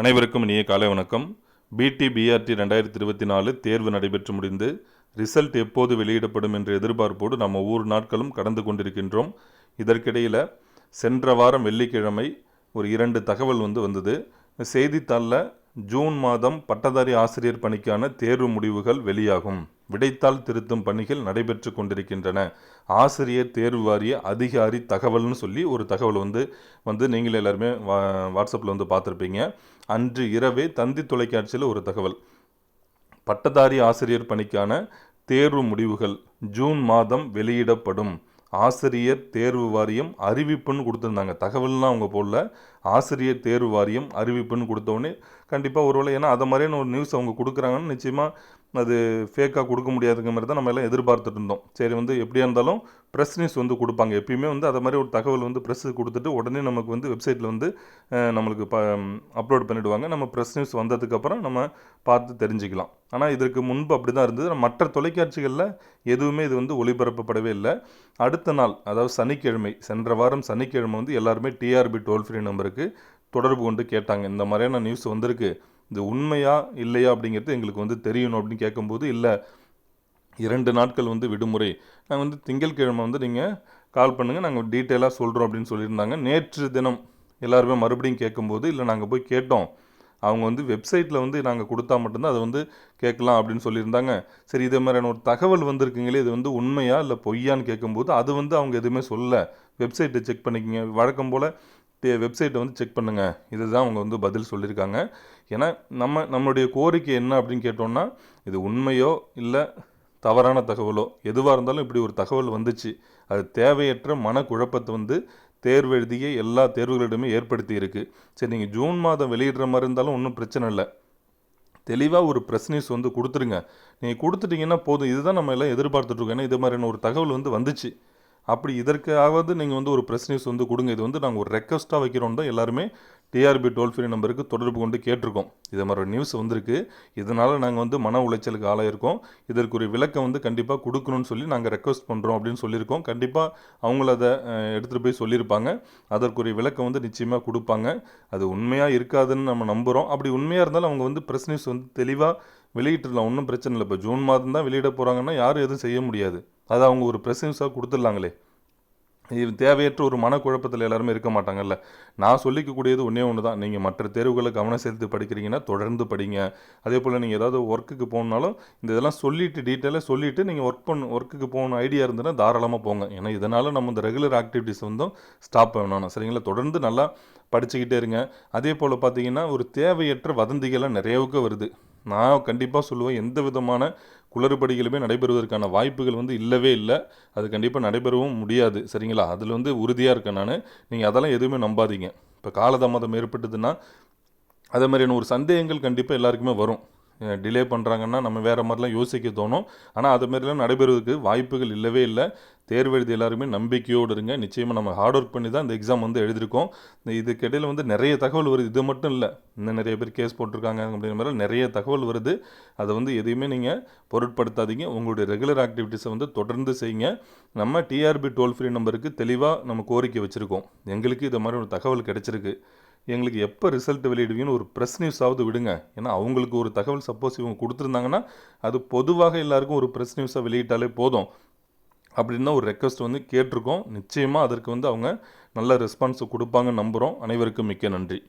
அனைவருக்கும் இனிய காலை வணக்கம். பிடி பிஆர்டி ரெண்டாயிரத்தி இருபத்தி நாலு தேர்வு நடைபெற்று முடிந்து ரிசல்ட் எப்போது வெளியிடப்படும் என்ற எதிர்பார்ப்போடு நம்ம ஒவ்வொரு நாட்களும் கடந்து கொண்டிருக்கின்றோம். இதற்கிடையில் சென்ற வாரம் வெள்ளிக்கிழமை ஒரு இரண்டு தகவல் வந்து வந்தது. செய்தித்தாளில் ஜூன் மாதம் பட்டதாரி ஆசிரியர் பணிக்கான தேர்வு முடிவுகள் வெளியாகும். விடைத்தாள் திருத்தும் பணிகள் நடைபெற்று கொண்டிருக்கின்றன. ஆசிரியர் தேர்வு வாரிய அதிகாரி தகவல்னு சொல்லி ஒரு தகவல் வந்து வந்து நீங்கள் எல்லாருமே வா வாட்ஸ்அப்பில் வந்து பார்த்துருப்பீங்க. அன்று இரவே தந்தி தொலைக்காட்சியில் ஒரு தகவல். பட்டதாரி ஆசிரியர் பணிக்கான தேர்வு முடிவுகள் ஜூன் மாதம் வெளியிடப்படும். ஆசிரியர் தேர்வு வாரியம் அறிவிப்புன்னு கொடுத்துருந்தாங்க. தகவல்லாம் அவங்க போடல. ஆசிரியர் தேர்வு வாரியம் அறிவிப்புன்னு கொடுத்தோடனே கண்டிப்பாக ஒருவேளை ஏன்னா அதை மாதிரியான ஒரு நியூஸ் அவங்க கொடுக்குறாங்கன்னு நிச்சயமாக அது ஃபேக்காக கொடுக்க முடியாதுங்க மாதிரி தான் நம்ம எல்லாம் எதிர்பார்த்துட்டு இருந்தோம். சரி வந்து எப்படியா இருந்தாலும் ப்ரெஸ் நியூஸ் வந்து கொடுப்பாங்க. எப்பயுமே வந்து அதை மாதிரி ஒரு தகவல் வந்து ப்ரெஸ்ஸு கொடுத்துட்டு உடனே நமக்கு வந்து வெப்சைட்டில் வந்து நம்மளுக்கு ப அப்லோட் பண்ணிவிடுவாங்க நம்ம ப்ரெஸ் நியூஸ் வந்ததுக்கப்புறம் நம்ம பார்த்து தெரிஞ்சுக்கலாம். ஆனால் இதற்கு முன்பு அப்படி தான் இருந்தது மற்ற தொலைக்காட்சிகளில் எதுவுமே இது வந்து ஒளிபரப்பப்படவே இல்லை. அடுத்த நாள் அதாவது சனிக்கிழமை சென்ற வாரம் சனிக்கிழமை வந்து எல்லாருமே டிஆர்பி டோல் ஃப்ரீ நம்பருக்கு தொடர்பு கொண்டு கேட்டாங்க. இந்த மாதிரியான நியூஸ் வந்திருக்கு. இது உண்மையா இல்லையா அப்படிங்கிறது எங்களுக்கு வந்து தெரியணும் அப்படின்னு கேட்கும்போது இல்லை இரண்டு நாட்கள் வந்து விடுமுறை. நாங்கள் வந்து திங்கட்கிழமை வந்து நீங்கள் கால் பண்ணுங்கள் நாங்கள் டீட்டெயிலாக சொல்கிறோம் அப்படின்னு சொல்லியிருந்தாங்க. நேற்று தினம் எல்லாருமே மறுபடியும் கேட்கும்போது இல்லை நாங்கள் போய் கேட்டோம். அவங்க வந்து வெப்சைட்டில் வந்து நாங்கள் கொடுத்தா மட்டும்தான் அதை வந்து கேட்கலாம் அப்படின்னு சொல்லியிருந்தாங்க. சரி இதே மாதிரியான ஒரு தகவல் வந்திருக்குங்களே இது வந்து உண்மையா இல்லை பொய்யான்னு கேட்கும்போது அது வந்து அவங்க எதுவுமே சொல்லலை. வெப்சைட்டை செக் பண்ணிக்கோங்க. வழக்கம் போல் வெப்சைட்டை வந்து செக் பண்ணுங்கள் இதுதான் அவங்க வந்து பதில் சொல்லியிருக்காங்க ஏன்னா நம்ம நம்மளுடைய கோரிக்கை என்ன அப்படின்னு கேட்டோம்னா இது உண்மையோ இல்லை தவறான தகவலோ? எதுவாக இருந்தாலும் இப்படி ஒரு தகவல் வந்துச்சு. அது தேவையற்ற மனக்குழப்பத்தை வந்து தேர்வு எழுதிய எல்லா தேர்வுகளிடமே ஏற்படுத்தி இருக்குது சரி நீங்கள் ஜூன் மாதம் வெளியிடுற மாதிரி இருந்தாலும் ஒன்றும் பிரச்சனை இல்லை. தெளிவாக ஒரு ப்ரெஸ் நியூஸ் வந்து கொடுத்துருங்க. நீங்கள் கொடுத்துட்டீங்கன்னா போதும். இதுதான் நம்ம எல்லாம் எதிர்பார்த்துட்ருக்கோம் ஏன்னா இது மாதிரியான ஒரு தகவல் வந்து வந்துச்சு. அப்படி இதற்காவது நீங்கள் வந்து ஒரு ப்ரெஸ் நியூஸ் வந்து கொடுங்க. இது வந்து நாங்கள் ஒரு ரெக்வஸ்ட்டாக வைக்கிறோம் தான் எல்லாருமே டிஆர்பி டோல் ஃப்ரீ நம்பருக்கு தொடர்பு கொண்டு கேட்டிருக்கோம். இது மாதிரி ஒரு நியூஸ் வந்திருக்கு. இதனால் நாங்கள் வந்து மன உளைச்சலுக்கு ஆளாயிருக்கோம். இதற்கு ஒரு விளக்கம் வந்து கண்டிப்பாக கொடுக்கணும்னு சொல்லி நாங்கள் ரெக்வஸ்ட் பண்ணுறோம் அப்படின்னு சொல்லியிருக்கோம். கண்டிப்பாக அவங்கள அதை எடுத்துகிட்டு போய் சொல்லியிருப்பாங்க. அதற்குரிய விளக்கம் வந்து நிச்சயமாக கொடுப்பாங்க. அது உண்மையாக இருக்காதுன்னு நம்ம நம்புகிறோம் அப்படி உண்மையாக இருந்தாலும் அவங்க வந்து ப்ரெஸ் நியூஸ் வந்து தெளிவாக வெளியிட்டுடலாம். ஒன்றும் பிரச்சனை இல்லை. இப்போ ஜூன் மாதம் தான் வெளியிட போகிறாங்கன்னா யாரும் எதுவும் செய்ய முடியாது. அது அவங்க ஒரு ப்ரெஸ் நியூஸாக கொடுத்துடலாங்களே. இது தேவையற்ற ஒரு மனக்குழப்பத்தில் எல்லாருமே இருக்க மாட்டாங்கல்ல. நான் சொல்லிக்கக்கூடியது ஒன்றே ஒன்று தான் நீங்கள் மற்ற தேர்வுகளை கவனம் செலுத்தி படிக்கிறீங்கன்னா தொடர்ந்து படிங்க. அதே போல் நீங்கள் ஏதாவது ஒர்க்குக்கு போகணுனாலும் இந்த இதெல்லாம் சொல்லிவிட்டு டீட்டெயிலாக சொல்லிவிட்டு நீங்கள் ஒர்க் பண்ண ஒர்க்குக்கு போகணும் ஐடியா இருந்ததுன்னா தாராளமாக போங்க. ஏன்னா இதனால் நம்ம இந்த ரெகுலர் ஆக்டிவிட்டீஸ் வந்து ஸ்டாப் பண்ணணும் சரிங்களா? தொடர்ந்து நல்லா படிச்சுக்கிட்டே இருங்க. அதே போல் பார்த்தீங்கன்னா ஒரு தேவையற்ற வதந்திகள்லாம் நிறையவுக்கு வருது. நான் கண்டிப்பாக சொல்லுவேன். எந்த விதமான குளறுபடிகளுமே நடைபெறுவதற்கான வாய்ப்புகள் வந்து இல்லவே இல்லை. அது கண்டிப்பாக நடைபெறவும் முடியாது. சரிங்களா? அதில் வந்து உறுதியாக இருக்கேன் நான். நீங்கள் அதெல்லாம் எதுவுமே நம்பாதீங்க. இப்போ காலதாமதம் ஏற்பட்டதுன்னா அதே மாதிரியான ஒரு சந்தேகங்கள் கண்டிப்பாக எல்லாருக்குமே வரும். டிலே பண்ணுறாங்கன்னா நம்ம வேறு மாதிரிலாம் யோசிக்க தோணும். ஆனால் அது மாதிரிலாம் நடைபெறுவதற்கு வாய்ப்புகள் இல்லவே இல்லை. தேர்வு எழுதி எல்லாருமே நம்பிக்கையோடு இருங்க. நிச்சயமாக நம்ம ஹார்ட் ஒர்க் பண்ணி தான் இந்த எக்ஸாம் வந்து எழுதியிருக்கோம். இந்த இதுக்கிடையில் வந்து நிறைய தகவல் வருது. இது மட்டும் இல்லை இன்னும் நிறைய பேர் கேஸ் போட்டிருக்காங்க அப்படிங்கிற மாதிரி நிறைய தகவல் வருது. அதை வந்து எதையுமே நீங்கள் பொருட்படுத்தாதீங்க. உங்களுடைய ரெகுலர் ஆக்டிவிட்டீஸை வந்து தொடர்ந்து செய்யுங்க. நம்ம டிஆர்பி டோல் ஃப்ரீ நம்பருக்கு தெளிவாக நம்ம கோரிக்கை வச்சுருக்கோம். எங்களுக்கு இது மாதிரி ஒரு தகவல் கிடைச்சிருக்கு. எங்களுக்கு எப்போ ரிசல்ட் வெளியிடுவீங்கன்னு ஒரு ப்ரெஸ் நியூஸாவது விடுங்க. ஏன்னா அவங்களுக்கு ஒரு தகவல் சப்போஸ் இவங்க கொடுத்துருந்தாங்கன்னா அது பொதுவாக எல்லாருக்கும் ஒரு ப்ரெஸ் நியூஸாக வெளியிட்டாலே போதும். அப்படின்னு ஒரு ரெக்வஸ்ட் வந்து கேட்டிருக்கோம். நிச்சயமாக அதற்கு வந்து அவங்க நல்ல ரெஸ்பான்ஸ் கொடுப்பாங்கன்னு நம்புகிறோம் அனைவருக்கும் மிக்க நன்றி.